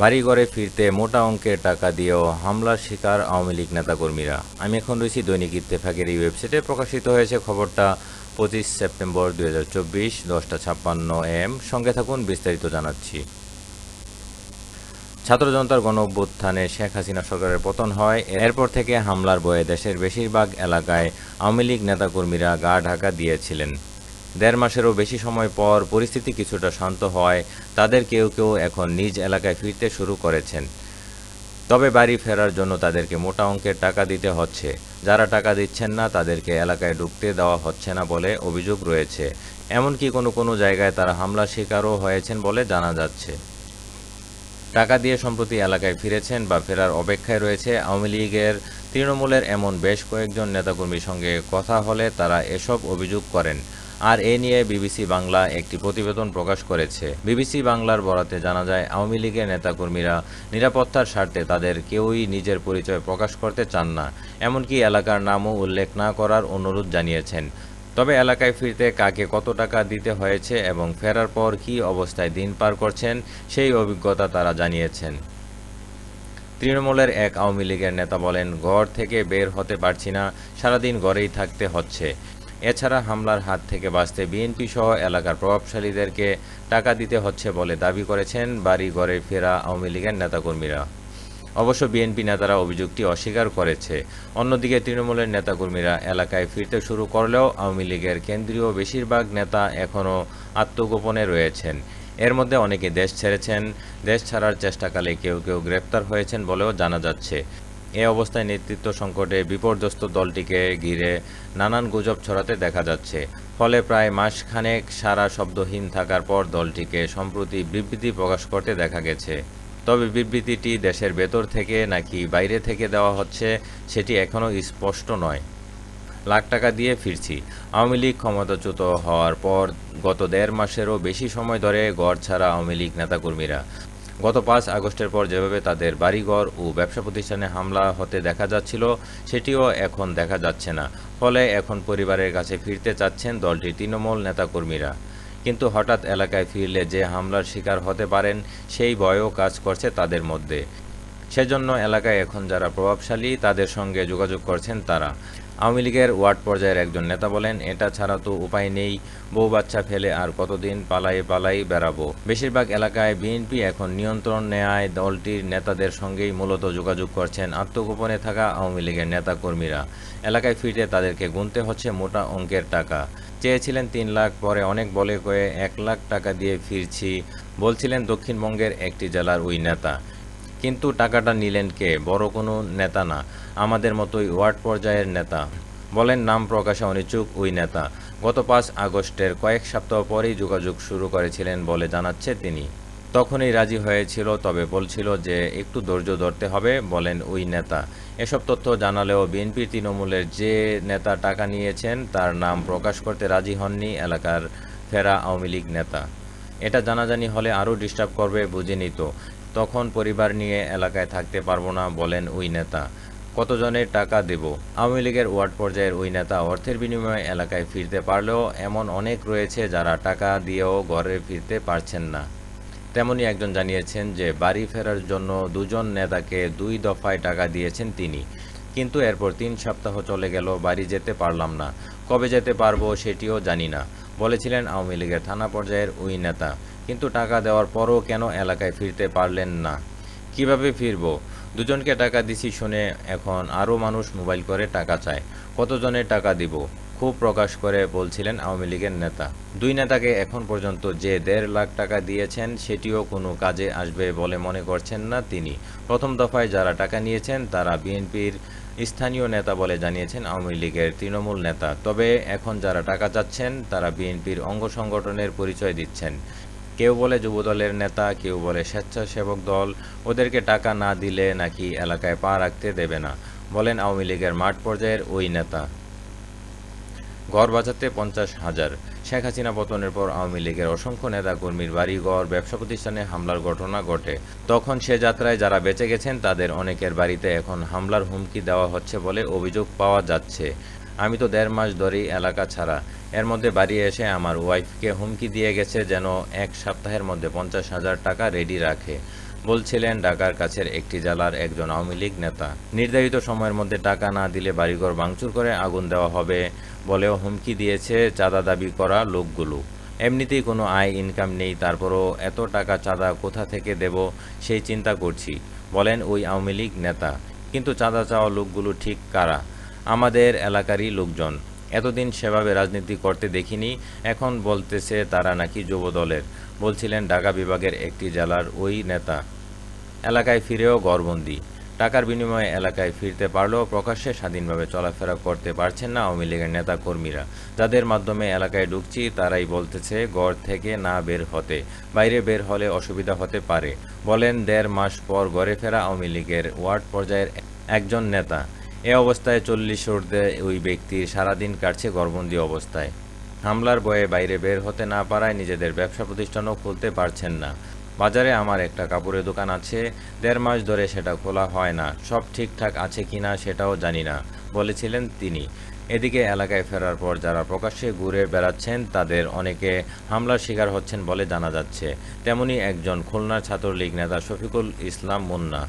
বাড়িঘরে ফিরতে মোটা অঙ্কের টাকা দিয়েও হামলার শিকার আওয়ামী লীগ নেতাকর্মীরা। আমি এখন রয়েছি দৈনিক ইত্তেফাকের এই ওয়েবসাইটে। প্রকাশিত হয়েছে খবরটা পঁচিশ সেপ্টেম্বর দুই হাজার চব্বিশ, দশটা ছাপ্পান্ন এম সঙ্গে থাকুন, বিস্তারিত জানাচ্ছি। ছাত্র জনতার গণ অভ্যুত্থানে শেখ হাসিনা সরকারের পতন হয়। এরপর থেকে হামলার বয়ে দেশের বেশিরভাগ এলাকায় আওয়ামী লীগ নেতাকর্মীরা গা ঢাকা দিয়েছিলেন। দেড় মাসেরও বেশি সময় পর পরিস্থিতি কিছুটা শান্ত হওয়ায় তাদের কেউ কেউ এখন নিজ এলাকায় ফিরতে শুরু করেছেন। তবে বাড়ি ফেরার জন্য তাদেরকে মোটা অঙ্কের টাকা দিতে হচ্ছে। যারা টাকা দিচ্ছেন না, তাদেরকে এলাকায় ঢুকতে দেওয়া হচ্ছে না বলে অভিযোগ রয়েছে। এমনকি কোনো কোনো জায়গায় তারা হামলার শিকারও হয়েছেন বলে জানা যাচ্ছে। টাকা দিয়ে সম্প্রতি এলাকায় ফিরেছেন বা ফেরার অপেক্ষায় রয়েছে আওয়ামী লীগের তৃণমূলের এমন বেশ কয়েকজন নেতাকর্মীর সঙ্গে কথা হলে তারা এসব অভিযোগ করেন। আর এ নিয়ে বিবিসি বাংলা একটি প্রতিবেদন প্রকাশ করেছে। বিবিসি বাংলার বরাতে জানা যায়, আওয়ামী লীগের নেতাকর্মীরা নিরাপত্তার স্বার্থে তাদের কেউই নিজের পরিচয় প্রকাশ করতে চান না। এমনকি এলাকার নামও উল্লেখ না করার অনুরোধ জানিয়েছেন। তবে এলাকায় ফিরতে কাকে কত টাকা দিতে হয়েছে এবং ফেরার পর কী অবস্থায় দিন পার করছেন, সেই অভিজ্ঞতা তারা জানিয়েছেন। তৃণমূলের এক আওয়ামী লীগের নেতা বলেন, ঘর থেকে বের হতে পারছি না, সারাদিন ঘরেই থাকতে হচ্ছে। এছাড়া হামলার হাত থেকে বাঁচতে বিএনপি সহ এলাকার প্রভাবশালীদেরকে টাকা দিতে হচ্ছে বলে দাবি করেছেন বাড়ি ঘরে ফেরা আওয়ামী লীগের নেতাকর্মীরা। অবশ্য বিএনপি নেতারা অভিযোগটি অস্বীকার করেছে। অন্যদিকে তৃণমূলের নেতাকর্মীরা এলাকায় ফিরতে শুরু করলেও আওয়ামী লীগের কেন্দ্রীয় বেশিরভাগ নেতা এখনও আত্মগোপনে রয়েছেন। এর মধ্যে অনেকে দেশ ছেড়েছেন। দেশ ছাড়ার চেষ্টাকালে কেউ কেউ গ্রেপ্তার হয়েছেন বলেও জানা যাচ্ছে। এ অবস্থায় নেতৃত্ব সংকটে বিপর্যস্ত দলটিকে ঘিরে নানান গুজব ছড়াতে দেখা যাচ্ছে। ফলে প্রায় মাসখানেক সারা শব্দহীন থাকার পর দলটিকে সম্প্রতি বিবৃতি প্রকাশ করতে দেখা গেছে। তবে বিবৃতিটি দেশের ভেতর থেকে নাকি বাইরে থেকে দেওয়া হচ্ছে, সেটি এখনও স্পষ্ট নয়। লাখ টাকা দিয়ে ফিরছি। আওয়ামী লীগ ক্ষমতাচ্যুত হওয়ার পর গত দেড় মাসেরও বেশি সময় ধরে গড় ছাড়া আওয়ামী লীগ নেতাকর্মীরা গত পাঁচ আগস্টের পর যেভাবে তাদের বাড়িঘর ও ব্যবসা প্রতিষ্ঠানে হামলা হতে দেখা যাচ্ছিল, সেটিও এখন দেখা যাচ্ছে না। ফলে এখন পরিবারের কাছে ফিরতে চাচ্ছেন দলটির তৃণমূল নেতাকর্মীরা। কিন্তু হঠাৎ এলাকায় ফিরলে যে হামলার শিকার হতে পারেন, সেই ভয়ও কাজ করছে তাদের মধ্যে। সেজন্য এলাকায় এখন যারা প্রভাবশালী, তাদের সঙ্গে যোগাযোগ করছেন তারা। আওয়ামী লীগের ওয়ার্ড পর্যায়ের একজন নেতা বলেন, এটা ছাড়া তো উপায় নেই। বউ বাচ্চা ফেলে আর কতদিন পালাই পালাই বেড়াবো? বেশিরভাগ এলাকায় বিএনপি এখন নিয়ন্ত্রণ নেয় দলটির নেতাদের সঙ্গেই মূলত যোগাযোগ করছেন আত্মগোপনে থাকা আওয়ামী লীগের নেতাকর্মীরা। এলাকায় ফিরতে তাদেরকে গুনতে হচ্ছে মোটা অঙ্কের টাকা। চেয়েছিলেন তিন লাখ, পরে অনেক বলে কয়ে এক লাখ টাকা দিয়ে ফিরছি, বলছিলেন দক্ষিণবঙ্গের একটি জেলার ওই নেতা। কিন্তু টাকাটা নিলেন কে? বড় কোনো নেতা না। আমাদের মতোই ওয়ার্ড পর্যায়ের নেতা। বলেন নাম প্রকাশে অনিচ্ছুক ওই নেতা। গত পাঁচ আগস্টের কয়েক সপ্তাহ পরেই যোগাযোগ শুরু করেছিলেন বলে জানাচ্ছে তিনি। তখনই রাজি হয়েছিল, তবে বলছিল যে একটু ধৈর্য ধরতে হবে, বলেন ওই নেতা। এসব তথ্য জানালেও বিএনপি তৃণমূলের যে নেতা টাকা নিয়েছেন, তার নাম প্রকাশ করতে রাজি হননি এলাকার ফেরা আওয়ামী লীগ নেতা। এটা জানাজানি হলে আরও ডিস্টার্ব করবে বুঝে নিত তখন পরিবার নিয়ে এলাকায় থাকতে পারব না, বলেন ওই নেতা। কতজনের টাকা দেব? আওয়ামী লীগের ওয়ার্ড পর্যায়ের ওই নেতা অর্থের বিনিময়ে এলাকায় ফিরতে পারলেও এমন অনেক রয়েছে যারা টাকা দিয়েও ঘরে ফিরতে পারছেন না। তেমনি একজন জানিয়েছেন যে, বাড়ি ফেরার জন্য দুজন নেতাকে দুই দফায় টাকা দিয়েছেন তিনি। কিন্তু এরপর তিন সপ্তাহ চলে গেল, বাড়ি যেতে পারলাম না। কবে যেতে পারব সেটিও জানি না, বলেছিলেন আওয়ামী লীগের থানা পর্যায়ের ওই নেতা। কিন্তু টাকা দেওয়ার পরও কেন এলাকায় ফিরতে পারলেন না? কীভাবে ফিরবো? দুজনকে টাকা দিছি শুনে এখন আরও মানুষ মোবাইল করে টাকা চায়। কতজনের টাকা দিব? ক্ষোভ প্রকাশ করে বলছিলেন আওয়ামী লীগের নেতা। দুই নেতাকে এখন পর্যন্ত যে দেড় লাখ টাকা দিয়েছেন সেটিও কোনো কাজে আসবে বলে মনে করছেন না তিনি। প্রথম দফায় যারা টাকা নিয়েছেন তারা বিএনপির স্থানীয় নেতা বলে জানিয়েছেন আওয়ামী লীগের তৃণমূল নেতা। তবে এখন যারা টাকা চাচ্ছেন তারা বিএনপির অঙ্গ সংগঠনের পরিচয় দিচ্ছেন। কেউ বলে যুবদলের নেতা, কেউ বলে স্বেচ্ছাসেবক দল, ওদেরকে টাকা না দিলে নাকি এলাকায় পা রাখতে দেবে না, বলেন আওয়ামী লীগের মাঠ পর্যায়ের ওই নেতা। ঘর বাঁচাতে পঞ্চাশ হাজার। শেখ হাসিনা পতনের পর আওয়ামী লীগের অসংখ্য নেতাকর্মীর বাড়ি ঘর ব্যবসা প্রতিষ্ঠানে হামলার ঘটনা ঘটে। তখন সে যাত্রায় যারা বেঁচে গেছেন, তাদের অনেকের বাড়িতে এখন হামলার হুমকি দেওয়া হচ্ছে বলে অভিযোগ পাওয়া যাচ্ছে। আমি তো দেড় মাস ধরেই এলাকা ছাড়া। এর মধ্যে বাড়ি এসে আমার ওয়াইফকে হুমকি দিয়ে গেছে যেন এক সপ্তাহের মধ্যে পঞ্চাশ হাজার টাকা রেডি রাখে। বলছিলেন, ঢাকার কাছের একটি জেলার একজন আওয়ামী লীগ নেতা। নির্ধারিত সময়ের মধ্যে টাকা না দিলে বাড়িঘর ভাঙচুর করে আগুন দেওয়া হবে বলেও হুমকি দিয়েছে চাঁদা দাবি করা লোকগুলো। এমনিতেই কোনো আয় ইনকাম নেই, তারপরও এত টাকা চাঁদা কোথা থেকে দেব সেই চিন্তা করছি, বলেন ওই আওয়ামী লীগ নেতা। কিন্তু চাঁদা চাওয়া লোকগুলো ঠিক কারা? আমাদের এলাকারই লোকজন। এতদিন সেভাবে রাজনীতি করতে দেখিনি, এখন বলতেছে তারা নাকি যুব দলের বলছিলেন, ঢাকা বিভাগের একটি জেলার ওই নেতা। এলাকায় ফিরেও গড়বন্দি টাকার বিনিময়ে এলাকায় ফিরতে পারলেও প্রকাশ্যে স্বাধীনভাবে চলাফেরা করতে পারছেন না আওয়ামী লীগের নেতা কর্মীরা যাদের মাধ্যমে এলাকায় ঢুকছি, তারাই বলতেছে গড় থেকে না বের হতে। বাইরে বের হলে অসুবিধা হতে পারে। বলেন, দেড় মাস পর গড়ে ফেরা আওয়ামী লীগের ওয়ার্ড পর্যায়ের একজন নেতা। এ অবস্থায় চল্লিশ ঊর্ধ্বে ওই ব্যক্তির সারাদিন কাটছে গড়বন্দি অবস্থায়। হামলার বয়ে বাইরে বের হতে না পারায় নিজেদের ব্যবসা প্রতিষ্ঠানও খুলতে পারছেন না। বাজারে আমার একটা কাপড়ের দোকান আছে, দেড় মাস ধরে সেটা খোলা হয় না। সব ঠিকঠাক আছে কিনা সেটাও জানি না, বলেছিলেন তিনি। এদিকে এলাকায় ফেরার পর যারা প্রকাশ্যে ঘুরে বেড়াচ্ছেন, তাদের অনেকে হামলার শিকার হচ্ছেন বলে জানা যাচ্ছে। তেমনি একজন খুলনার ছাত্রলীগ নেতা শফিকুল ইসলাম মুন্না।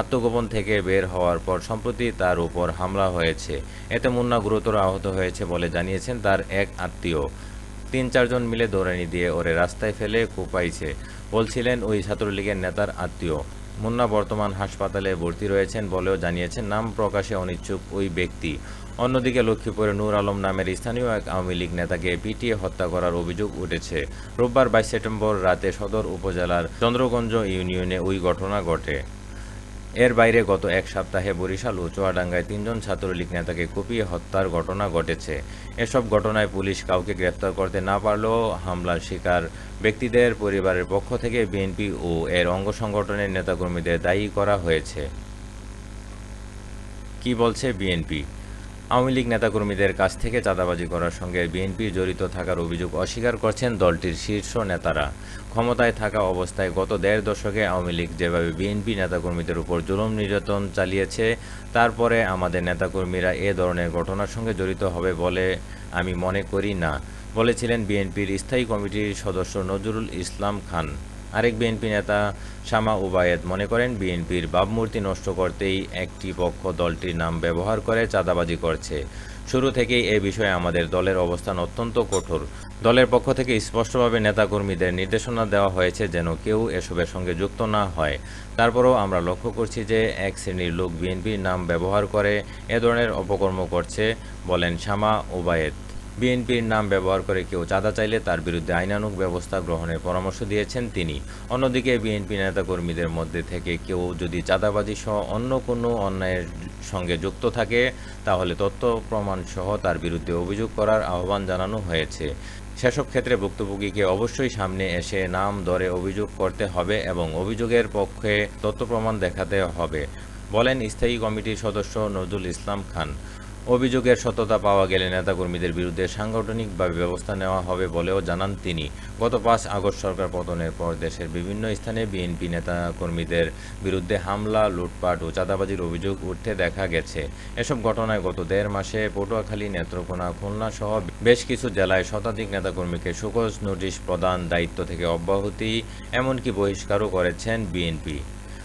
আত্মগোপন থেকে বের হওয়ার পর সম্প্রতি তার উপর হামলা হয়েছে। এতে মুন্না গুরুতর আহত হয়েছে বলে জানিয়েছেন তার এক আত্মীয়। তিন চারজন মিলে দৌড়ানি দিয়ে ওরে রাস্তায় ফেলে কুপাইছে, বলছিলেন ওই ছাত্রলীগের নেতার আত্মীয়। মুন্না বর্তমান হাসপাতালে ভর্তি রয়েছেন বলেও জানিয়েছেন, নাম প্রকাশে অনিচ্ছুক ওই ব্যক্তি। অন্যদিকে লক্ষ্মীপুরে নূর আলম নামের স্থানীয় এক আওয়ামী লীগ নেতাকে পিটিয়ে হত্যা করার অভিযোগ উঠেছে। রোববার বাইশ সেপ্টেম্বর রাতে সদর উপজেলার চন্দ্রগঞ্জ ইউনিয়নে ওই ঘটনা ঘটে। এর বাইরে গত এক সপ্তাহে বরিশাল ও চুয়াডাঙ্গায় তিনজন ছাত্রলীগ নেতাকে কুপিয়ে হত্যার ঘটনা ঘটেছে। এসব ঘটনায় পুলিশ কাউকে গ্রেপ্তার করতে না পারলেও হামলার শিকার ব্যক্তিদের পরিবারের পক্ষ থেকে বিএনপি ও এর অঙ্গ সংগঠনের নেতাকর্মীদের দায়ী করা হয়েছে। কি বলছে বিএনপি? আওয়ামী লীগ নেতাকর্মীদের কাছ থেকে চাঁদাবাজি করার সঙ্গে বিএনপি জড়িত থাকার অভিযোগ অস্বীকার করছেন দলটির শীর্ষ নেতারা। ক্ষমতায় থাকা অবস্থায় গত দেড় দশকে আওয়ামী লীগ যেভাবে বিএনপি নেতাকর্মীদের উপর জুলুম নির্যাতন চালিয়েছে, তারপরে আমাদের নেতাকর্মীরা এ ধরনের ঘটনার সঙ্গে জড়িত হবে বলে আমি মনে করি না, বলেছিলেন বিএনপির স্থায়ী কমিটির সদস্য নজরুল ইসলাম খান। আরেক বিএনপি নেতা শামা উবায়েদ মনে করেন, বিএনপির ভাবমূর্তি নষ্ট করতেই একটি পক্ষ দলটির নাম ব্যবহার করে চাঁদাবাজি করছে। শুরু থেকেই এ বিষয়ে আমাদের দলের অবস্থান অত্যন্ত কঠোর। দলের পক্ষ থেকে স্পষ্টভাবে নেতাকর্মীদের নির্দেশনা দেওয়া হয়েছে যেন কেউ এসবের সঙ্গে যুক্ত না হয়। তারপরও আমরা লক্ষ্য করছি যে এক শ্রেণির লোক বিএনপির নাম ব্যবহার করে এ ধরনের অপকর্ম করছে, বলেন শামা ওবায়েদ বিএনপির নাম ব্যবহার করে কেউ চাঁদা চাইলে তার বিরুদ্ধে আইনানুক ব্যবস্থা গ্রহণের পরামর্শ দিয়েছেন তিনি। অন্যদিকে বিএনপি নেতাকর্মীদের মধ্যে থেকে কেউ যদি চাঁদাবাজি সহ অন্য কোনো অন্যায়ের সঙ্গে যুক্ত থাকে, তাহলে তথ্য প্রমাণ সহ তার বিরুদ্ধে অভিযোগ করার আহ্বান জানানো হয়েছে। সেসব ক্ষেত্রে ভুক্তভোগীকে অবশ্যই সামনে এসে নাম দরে অভিযোগ করতে হবে এবং অভিযোগের পক্ষে তথ্য প্রমাণ দেখাতে হবে, বলেন স্থায়ী কমিটির সদস্য নজরুল ইসলাম খান। অভিযোগের সত্যতা পাওয়া গেলে নেতাকর্মীদের বিরুদ্ধে সাংগঠনিকভাবে ব্যবস্থা নেওয়া হবে বলেও জানান তিনি। গত পাঁচ আগস্ট সরকার পতনের পর দেশের বিভিন্ন স্থানে বিএনপি নেতাকর্মীদের বিরুদ্ধে হামলা, লুটপাট ও চাঁদাবাজির অভিযোগ উঠতে দেখা গেছে। এসব ঘটনায় গত দেড় মাসে পটুয়াখালী নেত্রকোনা, খুলনা সহ বেশ কিছু জেলায় শতাধিক নেতাকর্মীকে সুকজ নোটিশ প্রদান দায়িত্ব থেকে অব্যাহতি, এমনকি বহিষ্কারও করেছেন বিএনপি।